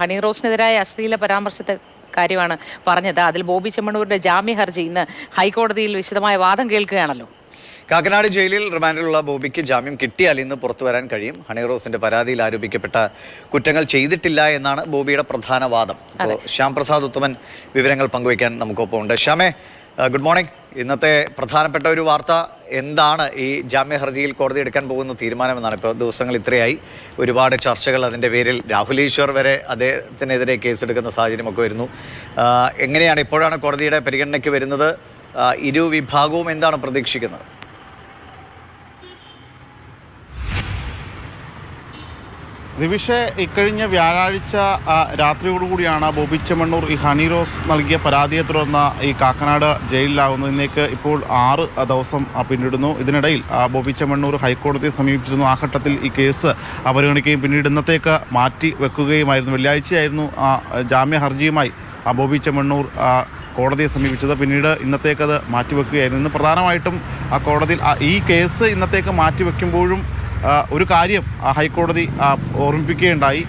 Honey റോസിനെതിരായ അശ്ലീല പരാമർശത്തെ കാര്യമാണ് പറഞ്ഞത്. അതിൽ ബോബി ചെമ്മണൂരിന്റെ ജാമ്യ ഹർജി ഇന്ന് ഹൈക്കോടതിയിൽ വിശദമായ വാദം കേൾക്കുകയാണല്ലോ. കാക്കനാട് ജയിലിൽ റിമാൻഡിലുള്ള ബോബിക്ക് ജാമ്യം കിട്ടിയാൽ ഇന്ന് പുറത്തു വരാൻ കഴിയും. ഹണി റോസിന്റെ പരാതിയിൽ ആരോപിക്കപ്പെട്ട കുറ്റങ്ങൾ ചെയ്തിട്ടില്ല എന്നാണ് ബോബിയുടെ പ്രധാന വാദം. ശ്യാം പ്രസാദ് ഉത്തമൻ വിവരങ്ങൾ പങ്കുവയ്ക്കാൻ നമുക്കൊപ്പം ഉണ്ട് ശ്യാമേ ഗുഡ് മോർണിംഗ് ഇന്നത്തെ പ്രധാനപ്പെട്ട ഒരു വാർത്ത എന്താണ് ഈ ജാമ്യ ഹർജിയിൽ കോടതി എടുക്കാൻ പോകുന്ന തീരുമാനമെന്നാണ് ഇപ്പോൾ ദിവസങ്ങൾ ഇത്രയായി. ഒരുപാട് ചർച്ചകൾ അതിന്റെ പേരിൽ രാഹുൽ ഈശ്വർ വരെ അദ്ദേഹത്തിനെതിരെ കേസെടുക്കുന്ന സാഹചര്യമൊക്കെ വരുന്നു. എങ്ങനെയാണ് ഇപ്പോഴാണ് കോടതിയുടെ പരിഗണനയ്ക്ക് വരുന്നത്? ഇരു വിഭാഗവും എന്താണ് പ്രതീക്ഷിക്കുന്നത്? ദിവിഷെ ഇക്കഴിഞ്ഞ വ്യാഴാഴ്ച രാത്രിയോടുകൂടിയാണ് ബോബി ചെമ്മണ്ണൂർ ഈ ഹണി റോസ് നൽകിയ പരാതിയെ തുടർന്ന് ഈ കാക്കനാട് ജയിലിലാകുന്നു ഇന്നേക്ക് ഇപ്പോൾ ആറ് ദിവസം പിന്നിടുന്നു. ഇതിനിടയിൽ ബോബി ചെമ്മണ്ണൂർ ഹൈക്കോടതിയെ സമീപിച്ചിരുന്നു. ആ ഘട്ടത്തിൽ ഈ കേസ് പരിഗണിക്കുകയും പിന്നീട് ഇന്നത്തേക്ക് മാറ്റി വെക്കുകയുമായിരുന്നു. വെള്ളിയാഴ്ചയായിരുന്നു ആ ജാമ്യ ഹർജിയുമായി ബോബി ചെമ്മണ്ണൂർ കോടതിയെ സമീപിച്ചത്. പിന്നീട് ഇന്നത്തേക്കത് മാറ്റിവെക്കുകയായിരുന്നു. ഇന്ന് പ്രധാനമായിട്ടും ആ കോടതിയിൽ ഈ കേസ് ഇന്നത്തേക്ക് മാറ്റിവെക്കുമ്പോഴും ഒരു കാര്യം ഹൈക്കോടതി ഓർമ്മിപ്പിക്കുകയുണ്ടായി.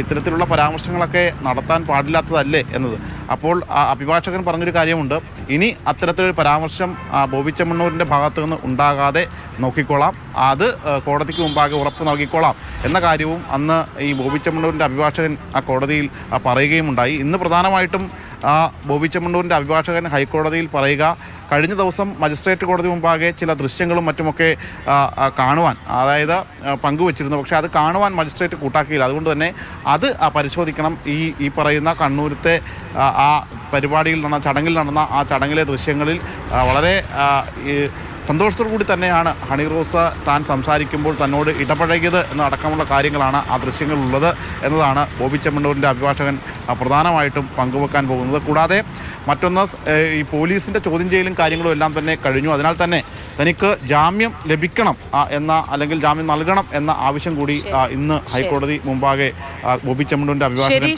ഇത്തരത്തിലുള്ള പരാമർശങ്ങളൊക്കെ നടത്താൻ പാടില്ലാത്തതല്ലേ എന്നത്. അപ്പോൾ അഭിഭാഷകൻ പറഞ്ഞൊരു കാര്യമുണ്ട്. ഇനി അത്തരത്തിലൊരു പരാമർശം ബോബി ചെമ്മണ്ണൂരിന്റെ ഭാഗത്തു നിന്ന് ഉണ്ടാകാതെ നോക്കിക്കോളാം അത് കോടതിക്ക് മുമ്പാകെ ഉറപ്പ് നൽകിക്കോളാം എന്ന കാര്യവും അന്ന് ഈ ബോബി അഭിഭാഷകൻ ആ കോടതിയിൽ പറയുകയും ഉണ്ടായി ഇന്ന് പ്രധാനമായിട്ടും ബോബി ചെമ്മണ്ണൂരിന്റെ അഭിഭാഷകൻ ഹൈക്കോടതിയിൽ പറയുക കഴിഞ്ഞ ദിവസം മജിസ്ട്രേറ്റ് കോടതി മുമ്പാകെ ചില ദൃശ്യങ്ങളും മറ്റുമൊക്കെ കാണുവാൻ അതായത് പങ്കുവച്ചിരുന്നു. പക്ഷേ അത് കാണുവാൻ മജിസ്ട്രേറ്റ് കൂട്ടാക്കിയില്ല. അതുകൊണ്ട് തന്നെ അത് പരിശോധിക്കണം. ഈ ഈ പറയുന്ന കണ്ണൂരത്തെ ആ, പരിപാടിയിൽ നടന്ന ചടങ്ങിൽ നടന്ന ആ ചടങ്ങിലെ ദൃശ്യങ്ങളിൽ വളരെ സന്തോഷത്തോടു കൂടി തന്നെയാണ് ഹണി റോസ താൻ സംസാരിക്കുമ്പോൾ തന്നോട് ഇടപഴകിയത് എന്നടക്കമുള്ള കാര്യങ്ങളാണ് ആ ദൃശ്യങ്ങളുള്ളത് എന്നതാണ് ബോബി ചെമ്മണ്ണൂരിന്റെ അഭിഭാഷകൻ പ്രധാനമായിട്ടും പങ്കുവെക്കാൻ പോകുന്നത്. കൂടാതെ മറ്റൊന്ന് ഈ പോലീസിന്റെ ചോദ്യം ചെയ്യലും കാര്യങ്ങളും എല്ലാം തന്നെ കഴിഞ്ഞു. അതിനാൽ തന്നെ തനിക്ക് ജാമ്യം ലഭിക്കണം എന്ന അല്ലെങ്കിൽ ജാമ്യം നൽകണം എന്ന ആവശ്യം കൂടി ഇന്ന് ഹൈക്കോടതി മുമ്പാകെ ബോബി ചെമ്മണ്ണൂരിന്റെ അഭിഭാഷകൻ